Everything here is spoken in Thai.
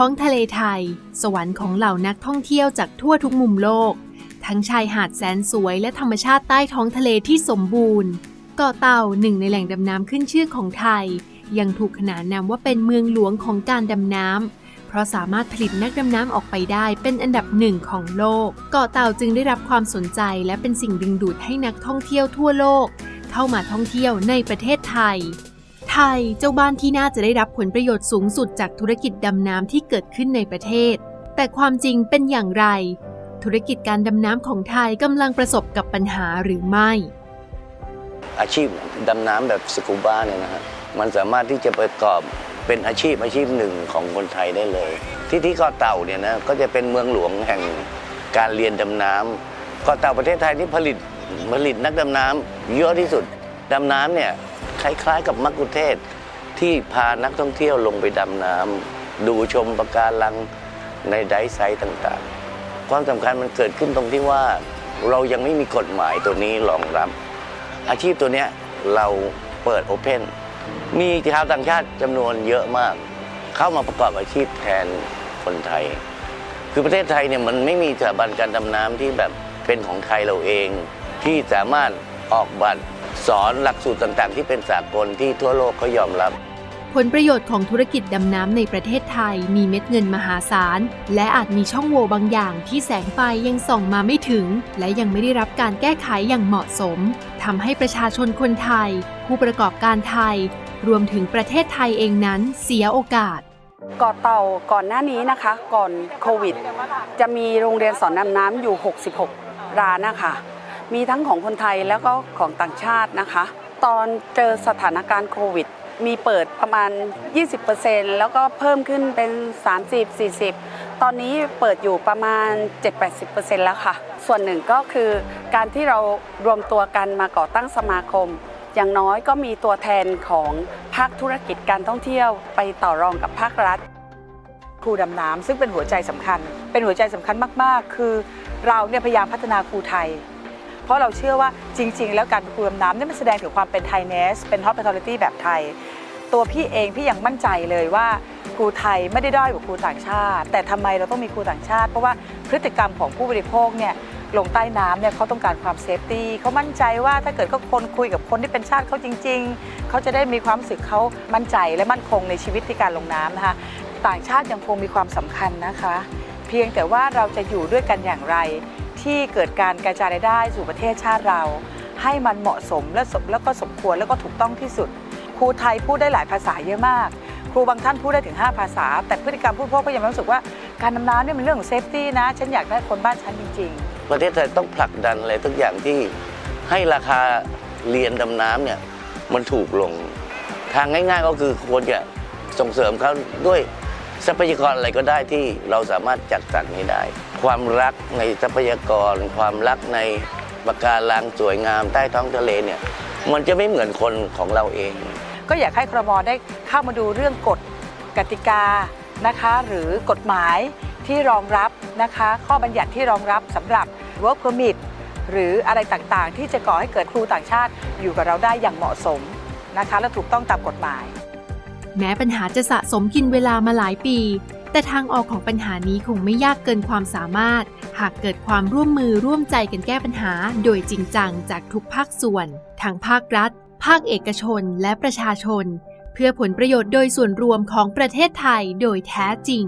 ท้องทะเลไทย สวรรค์ของเหล่านักท่องเที่ยวจากทั่วทุกมุมโลก ทั้งชายหาดแสนสวยและธรรมชาติใต้ท้องทะเลที่สมบูรณ์ เกาะเต่าหนึ่งในแหล่งดำน้ำขึ้นชื่อของไทย ยังถูกขนานนามว่าเป็นเมืองหลวงของการดำน้ำเพราะสามารถผลิตนักดำน้ำออกไปได้เป็นอันดับหนึ่งของโลก เกาะเต่าจึงได้รับความสนใจและเป็นสิ่งดึงดูดให้นักท่องเที่ยวทั่วโลก เข้ามาท่องเที่ยวในประเทศไทย ไทยเจ้าบ้านที่น่าจะได้รับผลประโยชน์สูงสุดจากธุรกิจดำน้ำที่เกิดขึ้นในประเทศ แต่ความจริงเป็นอย่างไร ธุรกิจการดำน้ำของไทยกำลังประสบกับปัญหาหรือไม่ อาชีพดำน้ำแบบสกูบ้าเนี่ยนะฮะมันสามารถที่จะประกอบเป็นอาชีพอาชีพหนึ่งของคนไทยได้เลย ที่ที่เกาะเต่าเนี่ยนะก็จะเป็นเมืองหลวงแห่งการเรียนดำน้ำเกาะเต่าประเทศไทยที่ผลิตผลิตนักดำน้ำเยอะที่สุดดำน้ำเนี่ย คล้าย ๆ กับมักคุเทศที่พานักท่องเที่ยวลงไปดำน้ำดูชมปะการังในไดฟ์ไซต์ต่างๆ ความสำคัญมันเกิดขึ้นตรงที่ว่าเรายังไม่มีกฎหมายตัวนี้รองรับ อาชีพตัวเนี้ยเราเปิดโอเพนมีชาวต่างชาติจำนวนเยอะมาก เข้ามาประกอบอาชีพแทนคนไทย คือประเทศไทยเนี่ยมันไม่มีสถาบันการดำน้ำที่แบบเป็นของไทยเราเอง ที่สามารถออกบัตร สอนหลักสูตรต่างๆ ที่เป็นสากลที่ทั่วโลกเขายอมรับ ผลประโยชน์ของธุรกิจดำน้ำในประเทศไทยมีเม็ดเงินมหาศาล และอาจมีช่องโหว่บางอย่างที่แสงไฟยังส่องมาไม่ถึง และยังไม่ได้รับการแก้ไขอย่างเหมาะสมทำให้ประชาชนคนไทย ผู้ประกอบการไทย รวมถึงประเทศไทยเองนั้นเสียโอกาสเกาะเต่าก่อนหน้านี้นะคะ ก่อนโควิด จะมีโรงเรียนสอนดำน้ำอยู่ 66 ร้านนะคะ มีทั้งของคนไทยแล้วก็ของต่างชาตินะคะ ตอนเจอสถานการณ์โควิด มีเปิดประมาณ 20%แล้วก็เพิ่มขึ้นเป็น 30-40ตอนนี้เปิดอยู่ประมาณ 7-80%แล้วค่ะ ส่วนหนึ่งก็คือการที่เรารวมตัวกันมาก่อตั้งสมาคมอย่างน้อยก็มีตัวแทนของภาคธุรกิจการท่องเที่ยวไปต่อรองกับภาครัฐ ครูดำน้ำซึ่งเป็นหัวใจสำคัญ เป็นหัวใจสำคัญมาก ๆ คือเราเนี่ยพยายามพัฒนาครูไทย เพราะเราเชื่อว่าจริง ๆ แล้วการเป็นครูดำน้ำนี่มันแสดงถึงความเป็นไทยเนส เป็น hospitality แบบไทย ตัวพี่เองพี่ยังมั่นใจเลยว่าครูไทยไม่ได้ด้อยกว่าครูต่างชาติ แต่ทำไมเราต้องมีครูต่างชาติ เพราะว่าพฤติกรรมของผู้บริโภคเนี่ยลงใต้น้ำเนี่ยเขาต้องการความเซฟตี้เขามั่นใจว่าถ้าเกิดเขาคนคุยกับคนที่เป็นชาติเขาจริง ๆ เขาจะได้มีความรู้สึกเขามั่นใจและมั่นคงในชีวิตที่การลงน้ำนะคะต่างชาติยังคงมีความสำคัญนะคะ เพียงแต่ว่าเราจะอยู่ด้วยกันอย่างไร ที่เกิดการกระจายรายได้สู่ประเทศชาติเรา ให้มันเหมาะสมและสมแล้วก็สมควรแล้วก็ถูกต้องที่สุด ครูไทยพูดได้หลายภาษาเยอะมาก ครูบางท่านพูดได้ถึง 5 ภาษา แต่พฤติกรรมผู้พวกก็ยังรู้สึกว่าการดำน้ำเนี่ยมันเรื่องของเซฟตี้นะ ฉันอยากได้คนบ้านฉันจริงๆประเทศไทยต้องผลักดันอะไรทุกอย่างที่ให้ราคาเรียนดำน้ำเนี่ยมันถูกลง ทางง่าย ๆ ก็คือควรจะส่งเสริมเขาด้วยทรัพยากรอะไรก็ได้ที่เราสามารถจัดสรรให้ได้ ความรักในทรัพยากร ความรักในปะการังสวยงามใต้ท้องทะเลเนี่ยมันจะไม่เหมือนคนของเราเอง ก็อยากให้ครมได้เข้ามาดูเรื่องกฎกติกานะคะ หรือกฎหมายที่รองรับนะคะ ข้อบัญญัติที่รองรับสำหรับ work permit หรืออะไรต่างๆ ที่จะก่อให้เกิดครูต่างชาติอยู่กับเราได้อย่างเหมาะสมนะคะ และถูกต้องตามกฎหมาย แม้ปัญหาจะสะสมกินเวลามาหลายปี แต่ทางออกของปัญหานี้คงไม่ยากเกินความสามารถ หากเกิดความร่วมมือร่วมใจกันแก้ปัญหา โดยจริงจังจากทุกภาคส่วน ทางภาครัฐ ภาคเอกชน และประชาชน เพื่อผลประโยชน์โดยส่วนรวมของประเทศไทยโดยแท้จริง